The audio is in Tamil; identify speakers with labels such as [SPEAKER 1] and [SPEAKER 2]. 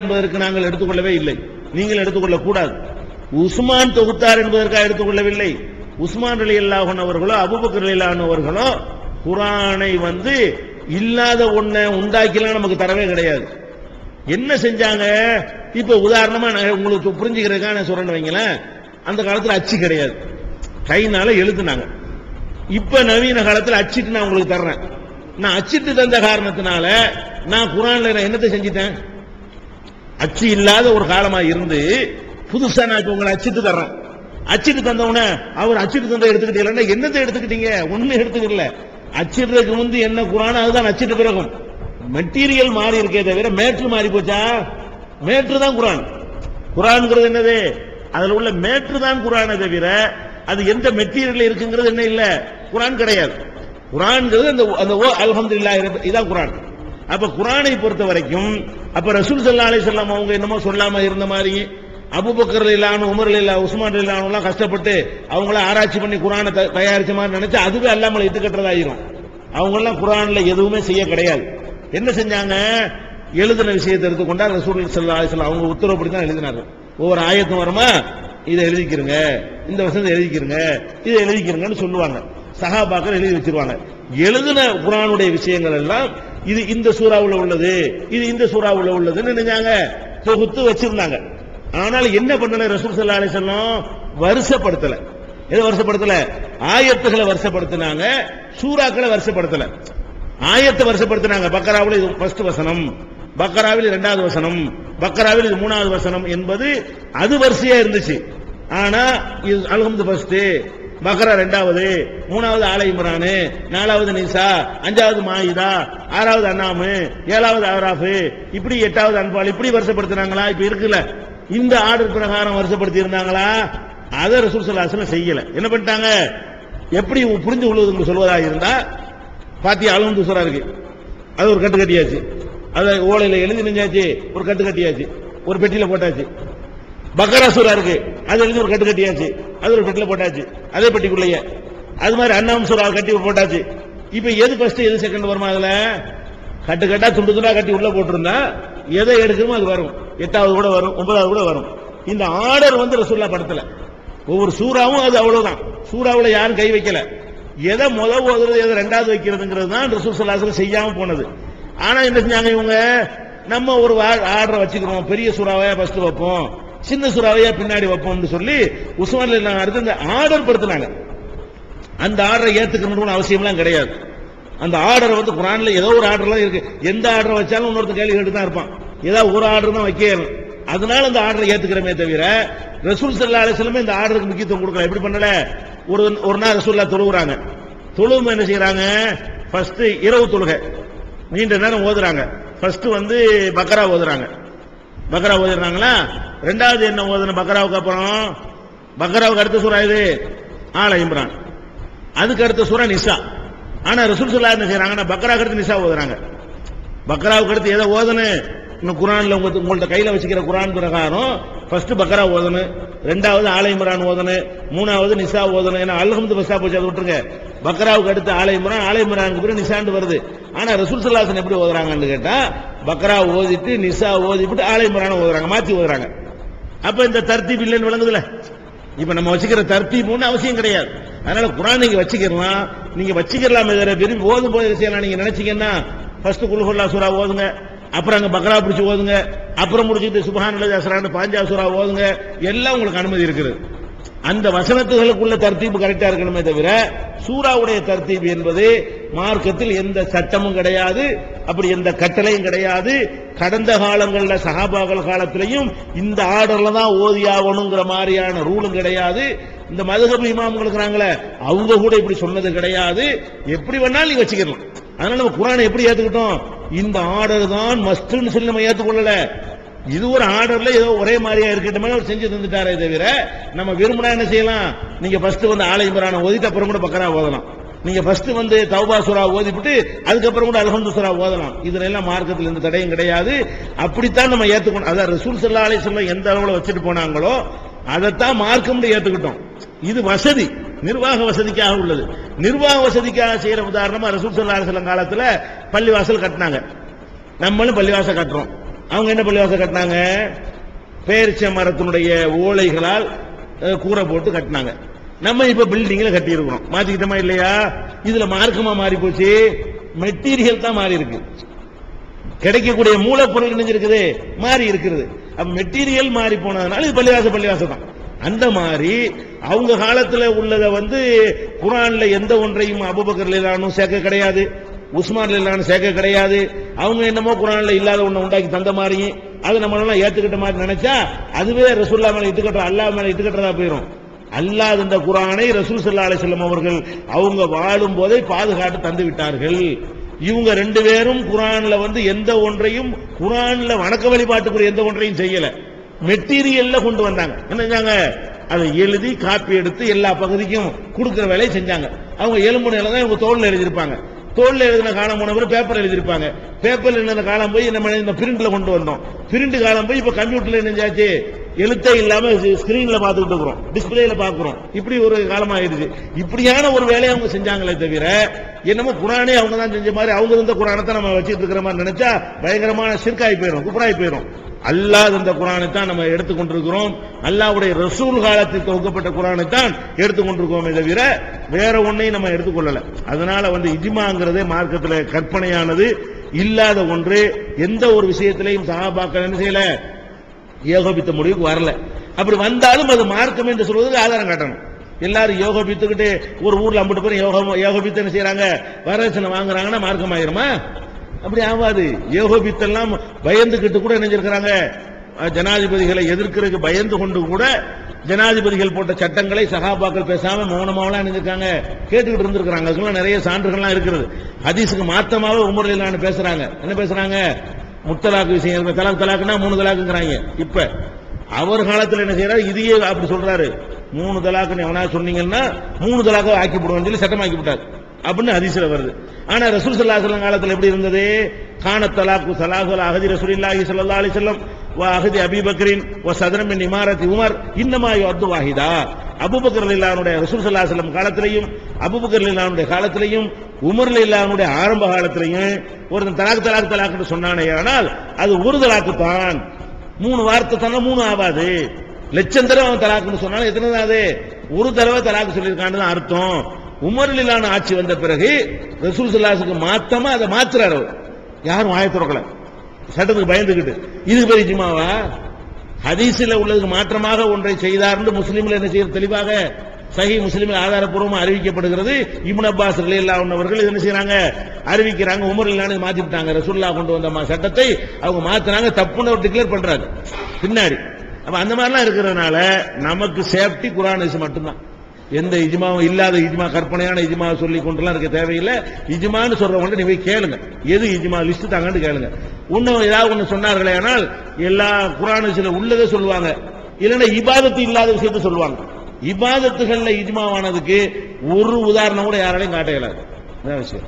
[SPEAKER 1] என்பதற்கு நாங்கள் எடுத்துக்கொள்ளவே இல்லை. நீங்கள் எடுத்துக்கொள்ள கூடாது உஸ்மான் தொகுத்தார் என்பதற்காக எடுத்துக்கொள்ளவில்லை. உஸ்மான் அலி அல்லாஹன் அவர்களோ அபுபக்கர் அலி அவர்களோ குரானை வந்து இல்லாத ஒன்றை உண்டாக்கிலாம் நமக்கு தரவே கிடையாது. என்ன செஞ்சாங்க? இப்ப உதாரணமா நான் உங்களுக்கு புரிஞ்சுக்கிறதுக்காக நான் சொல்றேன்னு வைங்களேன். அந்த காலத்தில் அச்சு கிடையாது. கைனால எழுதுனாங்க இப்ப நவீன காலத்தில் அச்சிட்டு நான் உங்களுக்கு தர்றேன். நான் அச்சிட்டு தந்த காரணத்தினால நான் குரான்ல நான் என்னத்தை செஞ்சிட்டேன்? அச்சு இல்லாத ஒரு காலமா இருந்து புதுசா நான் இப்ப உங்களை அச்சிட்டு தர்றேன். அச்சிட்டு தந்தவன அவர் அச்சிட்டு தந்த எடுத்துக்கிட்டீங்களா என்னத்தை எடுத்துக்கிட்டீங்க? ஒண்ணுமே எடுத்துக்கல. அச்சிடுறதுக்கு முந்தி என்ன குரான் அதுதான் அச்சிட்டு பிறகும். மெட்டீரியல் மாறி இருக்கே தவிர மேட்ரு மாறி போச்சா? மேட்ரு தான் குரான். குரான்ங்கிறது என்னது? அதுல உள்ள மேட்ரு தான் குரானை தவிர அது எந்த மெட்டீரியல் இருக்குங்கிறது என்ன இல்ல? குரான் கிடையாது. குரான்ங்கிறது அந்த அந்த ஓ அல்ஹம்துலில்லாஹ் இதான் குரான். அப்ப குரானை பொறுத்த வரைக்கும் அப்ப ரசூல் சல்லா அலி வஸல்லம் அவங்க என்னமோ சொல்லாம இருந்த மாதிரி அபூபக்கர் இல்லாம உமர் இல்லா உஸ்மான் இல்லாமலாம் கஷ்டப்பட்டு அவங்கள ஆராய்ச்சி பண்ணி குரானை த- தயாரிச்ச மாதிரி நினைச்சு அதுவே அல்லாமல் இட்டு கட்டுறதாயிரும். அவங்க குரான்ல எதுவுமே செய்ய கிடையாது. என்ன செஞ்சாங்க? எழுதின விஷயத்தை எடுத்துக்கொண்டா ரசூல் சல்லா அலைஹி அவங்க உத்தரவுப்படி தான் எழுதினாங்க ஒவ்வொரு ஆயத்தும் வருமா? இதை எழுதிக்கிறங்க இந்த வசனத்தை எழுதிக்கிறங்க இதை எழுதிக்கிறங்கன்னு சொல்லுவாங்க. சஹாபாக்கள் எழுதி வச்சிருவாங்க. எழுதின குரானுடைய விஷயங்கள் எல்லாம் இது இந்த சூறாவில் உள்ளது இது இந்த சூறாவில் உள்ளதுன்னு நினைஞ்சாங்க. தொகுத்து வச்சிருந்தாங்க. ஆனால் என்ன பண்ணல ரசூல் சல்லா அலைஹி வஸல்லம்? வருஷப்படுத்தல. எதை வருஷப்படுத்தல? ஆயத்துகளை வருஷப்படுத்தினாங்க சூறாக்களை வருஷப்படுத்தல. ஆயத்தை வருஷப்படுத்தினாங்க. பக்கராவில் இது ஃபர்ஸ்ட் வசனம் பக்கராவில் இரண்டாவது வசனம் பக்கராவில் இது மூணாவது வசனம் என்பது அது வரிசையா இருந்துச்சு. ஆனா இது அல்ஹம்து ஃபர்ஸ்ட் பக்ரா ரெண்டாவது மூணாவது ஆலை இம்ரானு நாலாவது நிசா அஞ்சாவது மாயுதா ஆறாவது அண்ணாமு ஏழாவது அவராஃபு இப்படி எட்டாவது அன்பால் இப்படி வருஷப்படுத்தினாங்களா? இப்ப இருக்குல்ல. இந்த ஆர்டர் பிரகாரம் வருஷப்படுத்தி இருந்தாங்களா அதை ரசூல் ஸல்லல்லாஹு செய்யல. என்ன பண்ணிட்டாங்க? எப்படி புரிஞ்சு கொள்வதுன்னு சொல்வதா இருந்தா பாத்தி அளவு தூசரா இருக்கு. அது ஒரு கட்டு கட்டியாச்சு. அதை ஓலையில எழுதி நெஞ்சாச்சு ஒரு கட்டு கட்டியாச்சு ஒரு பெட்டியில போட்டாச்சு. பக்கரா சூரா இருக்கு. அது எழுதி ஒரு கட்டு கட்டியாச்சு. அது ஒரு பெட்டில் போட்டாச்சு. அதே பெட்டிக்குள்ளேயே. அது மாதிரி அண்ணாம் ஒரு கட்டி போட்டாச்சு. இப்ப எது ஃபர்ஸ்ட் எது செகண்ட் வருமா அதுல? கட்டு கட்டா துண்டு துண்டா கட்டி உள்ள போட்டிருந்தா எதை எடுக்கணுமோ அது வரும். எட்டாவது கூட வரும் ஒன்பதாவது கூட வரும். இந்த ஆர்டர் வந்து ரசூல்லா படத்துல. ஒவ்வொரு சூறாவும் அது அவ்வளவுதான். சூறாவில் யாரும் கை வைக்கல. எதை முத ஓதுறது எதை ரெண்டாவது வைக்கிறதுங்கிறது தான் ரசூல் சல்லாசலம் செய்யாம போனது. ஆனா என்ன செஞ்சாங்க இவங்க? நம்ம ஒரு ஆர்டரை வச்சுக்கிறோம். பெரிய சூறாவே ஃபர்ஸ்ட் வைப்போம். சின்ன சுறாவையா பின்னாடி வைப்போம்னு சொல்லி உஸ்மான் அடுத்து இந்த ஆர்டர் படுத்தினாங்க. அந்த ஆர்டரை ஏத்துக்கணும்னு அவசியம்லாம் கிடையாது. அந்த ஆர்டர் வந்து குரான்ல ஏதோ ஒரு ஆர்டர்லாம் இருக்கு. எந்த ஆர்டர் வச்சாலும் இன்னொருத்த கேள்வி கேட்டு தான் இருப்பான். ஏதாவது ஒரு ஆர்டர் தான் வைக்கணும் அதனால அந்த ஆர்டரை ஏத்துக்கிறமே தவிர ரசூல் சல்லா அலிஸ்லமே இந்த ஆர்டருக்கு முக்கியத்துவம் கொடுக்கல. எப்படி பண்ணல? ஒரு ஒரு நாள் ரசூல்லா தொழுகிறாங்க தொழுவும் என்ன செய்யறாங்க? ஃபர்ஸ்ட் இரவு தொழுகை. நீண்ட நேரம் ஓதுறாங்க. ஃபர்ஸ்ட் வந்து பக்கரா ஓதுறாங்க. பக்ரா ஓதுறாங்களா ரெண்டாவது என்ன ஓதுன பக்ராவுக்கு அப்புறம்? பக்ராவுக்கு அடுத்த சூறா இது ஆல இம்ரான். அதுக்கு அடுத்த சூறா நிசா. ஆனா ரசூல் சொல்லா என்ன செய்யறாங்கன்னா பக்ராவுக்கு அடுத்து நிசா ஓதுறாங்க. பக்ராவுக்கு அடுத்து எதை ஓதுனு இன்னும் குரான்ல உங்க உங்கள்ட்ட கையில வச்சுக்கிற குரான் பிரகாரம் ஃபர்ஸ்ட் பக்ரா ஓதனு ரெண்டாவது ஆலை இம்ரான் ஓதனு மூணாவது நிசா ஓதனு ஏன்னா அல்ஹம்து பஸ்ஸா போச்சு அதை விட்டுருங்க. பக்ராவுக்கு அடுத்து ஆலை இம்ரான் ஆலை இம்ரானுக்கு பிறகு நிசாண்டு வருது. ஆனா ரசூல் சல்லாசன் எப்படி ஓதுறாங்கன்னு கேட்டா பக்ரா ஓதிட்டு நிசா ஓதிட்டு ஆலை முறான ஓதுறாங்க மாத்தி ஓதுறாங்க. அப்ப இந்த தர்த்தீப் இல்லைன்னு விளங்குதுல? இப்ப நம்ம வச்சுக்கிற தர்த்தீப் ஒண்ணு அவசியம் கிடையாது. அதனால குரான் நீங்க வச்சுக்கலாம் நீங்க வச்சுக்கலாம் விரும்பி ஓதும் போது என்ன செய்யலாம்? நீங்க நினைச்சீங்கன்னா ஃபர்ஸ்ட் குல்ஹுல்லா சூரா ஓதுங்க. அப்புறம் அங்க பக்ரா பிடிச்சி ஓதுங்க. அப்புறம் முடிச்சுட்டு சுபஹான் அஸ்ரான் பாஞ்சா சூரா ஓதுங்க. எல்லாம் உங்களுக்கு அனுமதி இருக்குது. அந்த வசனத்துகளுக்குள்ள தர்த்தீப்பு கரெக்டா இருக்கணுமே தவிர சூறாவுடைய தர்த்தீப் என்பது மார்க்கத்தில் எந்த சட்டமும் கிடையாது அப்படி எந்த கட்டளையும் கிடையாது. கடந்த காலங்களில் சகாபாக்கள் காலத்திலையும் இந்த ஆர்டர்ல தான் ஓதி ஆகணுங்கிற மாதிரியான ரூலும் கிடையாது. இந்த மதுகபு இமாம்கள் இருக்கிறாங்களே அவங்க கூட இப்படி சொன்னது கிடையாது. எப்படி வேணாலும் நீ வச்சுக்கலாம். அதனால நம்ம குரானை எப்படி ஏத்துக்கிட்டோம்? இந்த ஆர்டர் தான் மஸ்ட்னு சொல்லி நம்ம ஏத்துக்கொள்ளல. இது ஒரு ஆர்டர்ல ஏதோ ஒரே மாதிரியா இருக்கட்டும் அவர் செஞ்சு தந்துட்டாரே தவிர நம்ம விரும்பினா என்ன செய்யலாம்? நீங்க ஃபர்ஸ்ட் வந்து ஆலயம் இம்ரான ஓதிட்டு அப்புறம் கூட பக்கரா ஓதலாம். நீங்க ஃபர்ஸ்ட் வந்து தௌபா சுரா ஓதிவிட்டு அதுக்கப்புறம் கூட அல்ஹம்து சுரா ஓதலாம். இதுல எல்லாம் மார்க்கத்தில் எந்த தடையும் கிடையாது. அப்படித்தான் நம்ம ஏத்துக்கணும். அதான் ரசூல் சல்லா அலி சொல்ல எந்த அளவுல வச்சுட்டு போனாங்களோ அதைத்தான் மார்க்கம்னு ஏத்துக்கிட்டோம். இது வசதி. நிர்வாக வசதிக்காக உள்ளது. நிர்வாக வசதிக்காக செய்யற உதாரணமா ரசூல் சல்லா அலிஸ்லாம் காலத்துல பள்ளிவாசல் கட்டினாங்க. நம்மளும் பள்ளிவாசல் கட்டுறோம். அவங்க என்ன பள்ளிவாசல் கட்டினாங்க? பேரிச்ச மரத்தினுடைய ஓலைகளால் கூரை போட்டு கட்டினாங்க. நம்ம இப்ப பில்டிங்ல கட்டி இருக்கிறோம் மாத்திக்கிட்டோமா இல்லையா? இதுல மார்க்கமா மாறி போச்சு மெட்டீரியல் தான் மாறி இருக்கு கிடைக்கக்கூடிய மூலப்பொருள் இணைஞ்சிருக்குது. மாறி இருக்கிறது. அப்ப மெட்டீரியல் மாறி போனதுனால இது பள்ளிவாச பள்ளிவாசம் தான். அந்த மாதிரி அவங்க காலத்துல உள்ளத வந்து குரான்ல எந்த ஒன்றையும் அபுபக்கர் இல்லானும் சேர்க்க கிடையாது. உஸ்மான் இல்லானும் சேர்க்க கிடையாது. அவங்க என்னமோ குரான்ல இல்லாத ஒண்ணு உண்டாக்கி தந்த மாதிரி அதை நம்ம எல்லாம் ஏத்துக்கிட்ட மாதிரி நினைச்சா அதுவே ரசூல்லா மேல இட்டுக்கட்டுற அல்லாஹ் மேல இட்டுக்கட்டுறதா போயிடும் அல்லாஹ் இந்த குரானை ரசூல் சல்லா அலைஹி அவர்கள் அவங்க வாழும் போதே பாதுகாத்து தந்து விட்டார்கள். இவங்க ரெண்டு பேரும் குரான்ல வந்து எந்த ஒன்றையும் குரான்ல வணக்க வழிபாட்டுக்குரிய எந்த ஒன்றையும் செய்யல. மெட்டீரியல்ல கொண்டு வந்தாங்க. என்ன செஞ்சாங்க? அதை எழுதி காப்பி எடுத்து எல்லா பகுதிக்கும் கொடுக்கிற வேலையை செஞ்சாங்க. அவங்க எலும்புனையில தான் இவங்க தோல்ல எழுதியிருப்பாங்க. தோல்ல எழுதின காலம் போன பிறகு பேப்பர் எழுதியிருப்பாங்க. பேப்பர் எழுதின காலம் போய் நம்ம இந்த பிரிண்ட்ல கொண்டு வந்தோம். பிரிண்ட் காலம் போய் இப்ப கம்ப்யூட்டர்ல என்னஞ்சாச்சு எழுத்தே இல்லாம ஸ்கிரீன்ல பார்த்துக்கிட்டு இருக்கிறோம். டிஸ்பிளேல பாக்குறோம் இப்படி ஒரு காலம் ஆயிடுச்சு இப்படியான ஒரு வேலையை அவங்க செஞ்சாங்களே தவிர என்னமோ குரானே அவங்க தான் செஞ்ச மாதிரி அவங்க இருந்த குரானை தான் நம்ம வச்சுட்டு இருக்கிற மாதிரி நினைச்சா பயங்கரமான சிற்காய் போயிடும் குப்பராய் போயிடும் அல்லாத இந்த குரானை தான் நம்ம எடுத்துக்கொண்டிருக்கிறோம் அல்லாவுடைய ரசூல் காலத்தில் தொகுக்கப்பட்ட குரானை தான் எடுத்துக்கொண்டிருக்கோமே தவிர வேற ஒன்றையும் நம்ம எடுத்துக்கொள்ளல அதனால வந்து இஜிமாங்கிறதே மார்க்கத்தில் கற்பனையானது. இல்லாத ஒன்று எந்த ஒரு விஷயத்திலையும் சகாபாக்கள் என்ன செய்யல? ஏகோபித்த முடிவுக்கு வரல. அப்படி வந்தாலும் அது மார்க்கம் என்று சொல்வதற்கு ஆதாரம் காட்டணும். எல்லாரும் யோகோபித்துக்கிட்டு ஒரு ஊர்ல அம்பிட்டு போய் யோகோ யோகபித்து என்ன செய்யறாங்க வரதட்சணை வாங்குறாங்கன்னா மார்க்கம் ஆயிருமா அப்படி ஆகாது யோகபித்தெல்லாம் பயந்துகிட்டு கூட நினைஞ்சிருக்கிறாங்க ஜனாதிபதிகளை எதிர்க்கிறதுக்கு பயந்து கொண்டு கூட ஜனாதிபதிகள் போட்ட சட்டங்களை சகாபாக்கள் பேசாம மௌனமாவெல்லாம் நினைஞ்சிருக்காங்க கேட்டுக்கிட்டு இருந்திருக்கிறாங்க. அதுக்கெல்லாம் நிறைய சான்றுகள்லாம் இருக்கிறது. ஹதீஸுக்கு மாத்தமாவே உமர்லான்னு பேசுறாங்க. என்ன பேசுறாங்க? முத்தலாக்கு விஷயம் தலாக் தலாக்குனா மூணு தலாக்குங்கிறாங்க இப்ப அவர் காலத்தில் என்ன செய்யறாரு இதையே அப்படி சொல்றாரு. மூணு தலாக்குன்னு எவனா சொன்னீங்கன்னா மூணு தலாக்க ஆக்கி போடுவோம் சொல்லி சட்டம் ஆக்கி விட்டார். அப்படின்னு ஹதீஸ்ல வருது. ஆனா ரசூல் ஸல்லல்லாஹு காலத்தில் எப்படி இருந்தது? கான தலாக்கு சலாகுல் அஹதி ரசூலில்லாஹி சல்லா அலி சொல்லம் வா அஹதி அபீ ஓ வ சதரம் மின் இமாரத்தி உமர் இன்னமா அப்து வாஹிதா. அபூபக்கர் ரலியல்லாஹுடைய ரசூல் ஸல்லல்லாஹு அலைஹி காலத்திலையும் அபூபக்கர் காலத்திலையும் உமர்ல இல்லாமனுடைய ஆரம்ப காலத்திலையும் ஒருத்தன் தலாக் தலாக் தலாக்குன்னு சொன்னானே. ஆனால் அது ஒரு தலாக்கு தான் மூணு வார்த்தை தானே மூணு ஆகாது லட்சம் தடவை அவன் தலாக்குன்னு சொன்னாலும் எத்தனை அது? ஒரு தடவை தலாக்கு சொல்லியிருக்கான்னு அர்த்தம். அர்த்தம் இல்லான ஆட்சி வந்த பிறகு ரசூல் சல்லாசுக்கு மாத்தமா அதை மாத்துறாரு யாரும் வாய திறக்கல. சட்டத்துக்கு பயந்துகிட்டு. இது பேர் இஜ்மாவா ஹதீஸில் உள்ளதுக்கு மாற்றமாக ஒன்றை செய்தார்னு முஸ்லீம்ல என்ன செய்ய தெளிவாக? சஹி முஸ்லீமில் ஆதாரப்பூர்வமாக அறிவிக்கப்படுகிறது. இப்னு அப்பாஸ் ரலியல்லாஹு அவர்கள் என்ன செய்யறாங்க அறிவிக்கிறாங்க உமர் இல்லானு மாத்தி விட்டாங்க ரசூல்லா கொண்டு வந்த சட்டத்தை அவங்க மாத்தினாங்க தப்புன்னு அவர் டிக்ளேர் பண்றாரு. பின்னாடி. அப்ப அந்த மாதிரிலாம் இருக்கிறதுனால நமக்கு சேஃப்டி குரான் மட்டும்தான். எந்த இஜ்மாவும் இல்லாத இஜ்மா கற்பனையான இஜ்மா சொல்லி கொண்டுலாம் இருக்க தேவையில்லை. இஜ்மான்னு சொல்றவங்க நீங்க போய் கேளுங்க. எது இஜ்மா லிஸ்ட் தாங்கன்னு கேளுங்க. இன்னும் ஏதாவது ஒண்ணு சொன்னார்களே ஆனால் எல்லா குரான் உள்ளதே உள்ளதை சொல்லுவாங்க. இல்லைன்னா இபாதத்து இல்லாத விஷயத்தை சொல்லுவாங்க. இபாதத்துகள்ல இஜ்மாவானதுக்கு ஒரு உதாரணம் கூட யாராலையும் காட்ட இயலாது. விஷயம்?